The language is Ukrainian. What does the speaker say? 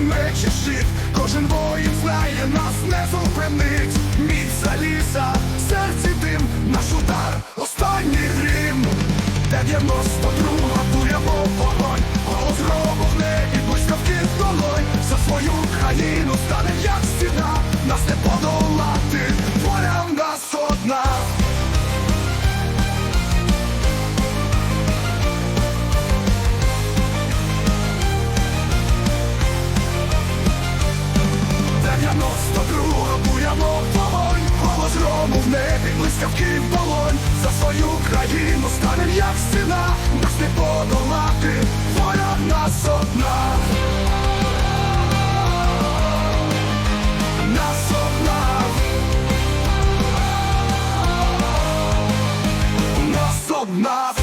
земле чи щит, кожен воїн знає, нас не зупинить. міця ліса, серці дим, наш удар, останній грім. 92-га бурямо вогонь, голос гробу в небі, блискавки долонь, за свою країну стане як 92-го буяло вогонь, голос грому в небі, блискавки в долонь За свою країну станем, як стіна, нас не подолати, воля в нас одна. Нас одна. Нас.